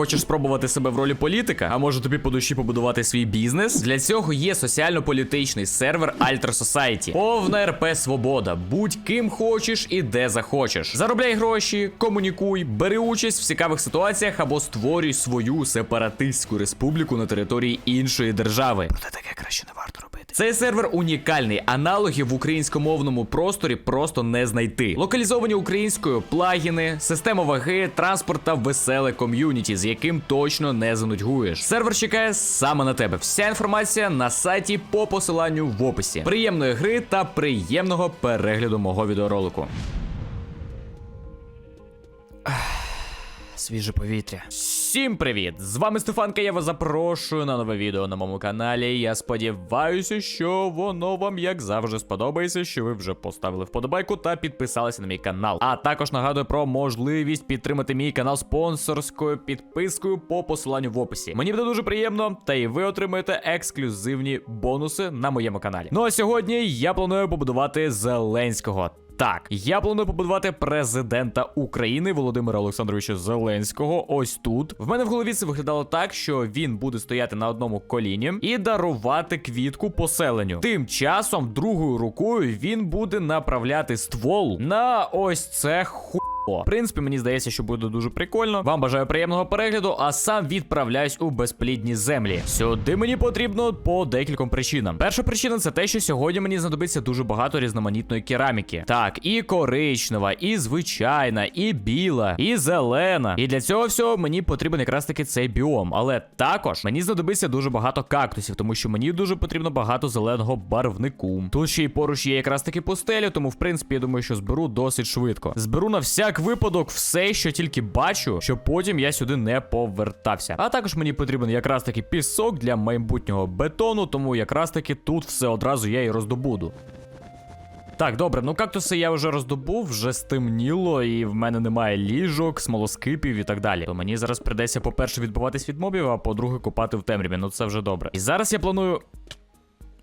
Хочеш спробувати себе в ролі політика? А може тобі по душі побудувати свій бізнес? Для цього є соціально-політичний сервер Alter Society. Повна РП Свобода. Будь ким хочеш і де захочеш. Заробляй гроші, комунікуй, бери участь в цікавих ситуаціях або створюй свою сепаратистську республіку на території іншої держави. Проте таке краще не варто робити. Цей сервер унікальний. Аналогів в українськомовному просторі просто не знайти. Локалізовані українською плагіни, система ваги, транспорт та веселе ком'юніті, з яким точно не занудьгуєш. Сервер чекає саме на тебе. Вся інформація на сайті по посиланню в описі. Приємної гри та приємного перегляду мого відеоролику. Свіже повітря. Всім привіт! З вами Стефанка. Я вас запрошую на нове відео на моєму каналі. Я сподіваюся, що воно вам, як завжди, сподобається, що ви вже поставили вподобайку та підписалися на мій канал. А також нагадую про можливість підтримати мій канал спонсорською підпискою по посиланню в описі. Мені буде дуже приємно, та і ви отримаєте ексклюзивні бонуси на моєму каналі. Ну а сьогодні я планую побудувати Зеленського. Так, я планую побудувати президента України Володимира Олександровича Зеленського. Ось тут. В мене в голові це виглядало так, що він буде стояти на одному коліні і дарувати квітку поселенню. Тим часом, другою рукою, він буде направляти ствол на ось це ху. В принципі, мені здається, що буде дуже прикольно. Вам бажаю приємного перегляду, а сам відправляюсь у безплідні землі. Сюди мені потрібно по декільком причинам. Перша причина це те, що сьогодні мені знадобиться дуже багато різноманітної кераміки. Так, і коричнева, і звичайна, і біла, і зелена. І для цього всього мені потрібен якраз таки цей біом. Але також мені знадобиться дуже багато кактусів, тому що мені дуже потрібно багато зеленого барвнику. Тут ще й поруч є якраз таки пустелю, тому в принципі я думаю, що зберу досить швидко. Зберу на всяк випадок все, що тільки бачу, щоб потім я сюди не повертався. А також мені потрібен якраз таки пісок для майбутнього бетону, тому якраз таки тут все одразу я і роздобуду. Так, добре, ну кактуси я вже роздобув, вже стемніло, і в мене немає ліжок, смолоскипів і так далі. То мені зараз придеться, по-перше, відбуватись від мобів, а по-друге, копати в темряві. Ну це вже добре. І зараз я планую.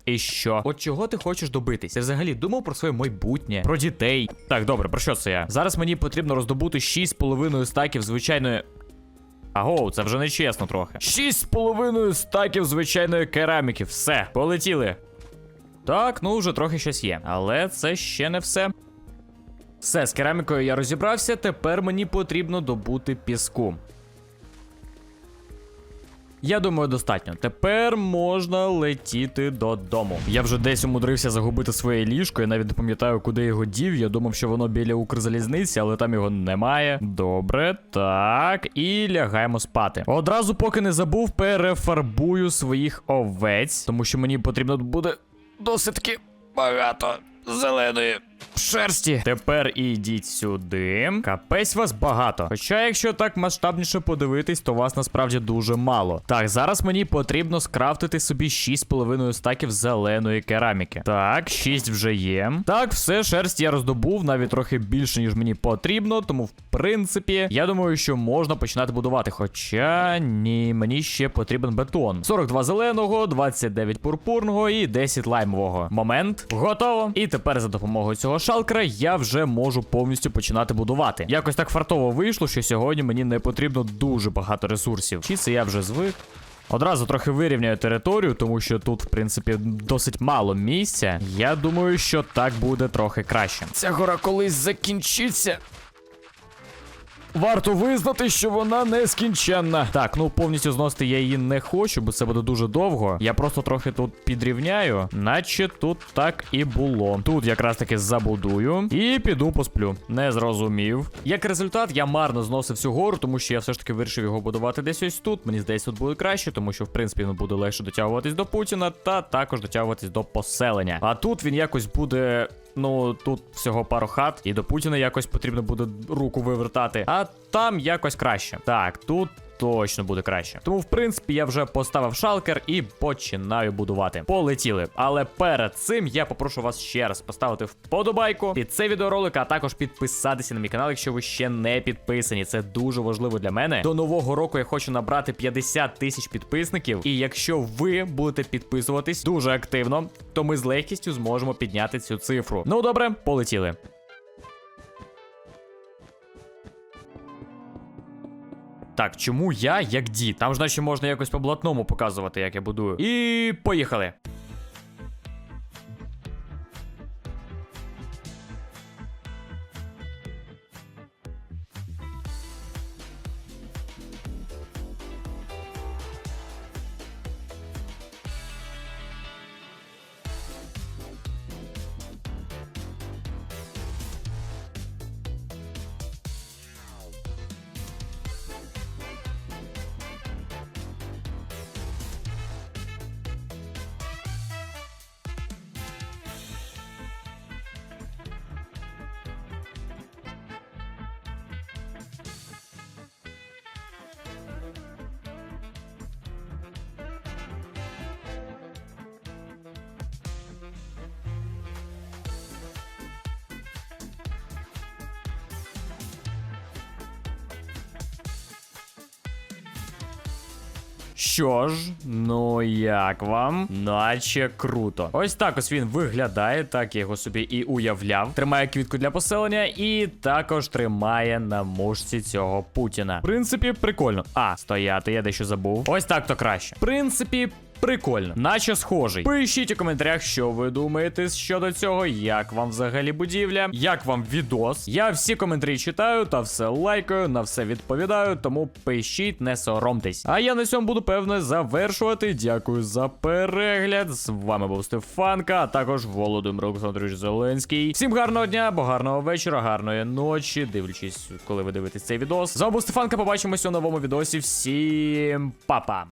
І що? От чого ти хочеш добитись? Я взагалі думав про своє майбутнє, про дітей. Так, добре, про що це я? Зараз мені потрібно роздобути 6,5 стаків звичайної. Аго, це вже не чесно трохи. 6,5 стаків звичайної кераміки. Все, полетіли. Так, ну вже трохи щось є. Але це ще не все. Все, з керамікою я розібрався. Тепер мені потрібно добути піску. Я думаю, достатньо. Тепер можна летіти додому. Я вже десь умудрився загубити своє ліжко. Я навіть не пам'ятаю, куди його дів. Я думав, що воно біля Укрзалізниці, але там його немає. Добре, так. І лягаємо спати. Одразу, поки не забув, перефарбую своїх овець, тому що мені потрібно буде досить багато зеленої. Шерсті. Тепер ідіть сюди. Капець вас багато. Хоча, якщо так масштабніше подивитись, то вас насправді дуже мало. Так, зараз мені потрібно скрафтити собі 6,5 стаків зеленої кераміки. Так, 6 вже є. Так, все, шерсть я роздобув, навіть трохи більше, ніж мені потрібно. Тому, в принципі, я думаю, що можна починати будувати. Хоча ні, мені ще потрібен бетон. 42 зеленого, 29 пурпурного і 10 лаймового. Момент. Готово. І тепер за допомогою цього шалкера я вже можу повністю починати будувати. Якось так фартово вийшло, що сьогодні мені не потрібно дуже багато ресурсів. Чи це я вже звик? Одразу трохи вирівняю територію, тому що тут, в принципі, досить мало місця. Я думаю, що так буде трохи краще. Ця гора колись закінчиться. Варто визнати, що вона нескінченна. Так, ну повністю зносити я її не хочу, бо це буде дуже довго. Я просто трохи тут підрівняю, наче тут так і було. Тут якраз таки забудую і піду посплю. Не зрозумів. Як результат, я марно зносив цю гору, тому що я все ж таки вирішив його будувати десь ось тут. Мені здається, тут буде краще, тому що в принципі він буде легше дотягуватись до Путіна та також дотягуватись до поселення. А тут він якось буде. Ну, тут всього пару хат, і до Путіна якось потрібно буде руку вивертати. А там якось краще. Так, тут. Точно буде краще. Тому, в принципі, я вже поставив шалкер і починаю будувати. Полетіли. Але перед цим я попрошу вас ще раз поставити вподобайку під цей відеоролик, а також підписатися на мій канал, якщо ви ще не підписані. Це дуже важливо для мене. До нового року я хочу набрати 50 тисяч підписників. І якщо ви будете підписуватись дуже активно, то ми з легкістю зможемо підняти цю цифру. Ну добре, полетіли. Так, чому я як дід? Там ж наче можна якось по блатному показувати, як я будую. І поїхали. Що ж, ну як вам? Наче круто. Ось так ось він виглядає, так я його собі і уявляв. Тримає квітку для поселення і також тримає на мушці цього Путіна. В принципі, прикольно. А, стояти, я дещо забув. Ось так то краще. В принципі. Прикольно, наче схожий. Пишіть у коментарях, що ви думаєте щодо цього, як вам взагалі будівля, як вам відос. Я всі коментарі читаю та все лайкаю, на все відповідаю, тому пишіть, не соромтесь. А я на цьому буду певно завершувати. Дякую за перегляд. З вами був Стефанка, а також Володимир Олександрович Зеленський. Всім гарного дня, або гарного вечора, гарної ночі. Дивлячись, коли ви дивитесь цей відос. З вами був Стефанка. Побачимось у новому відосі. Всім па-па!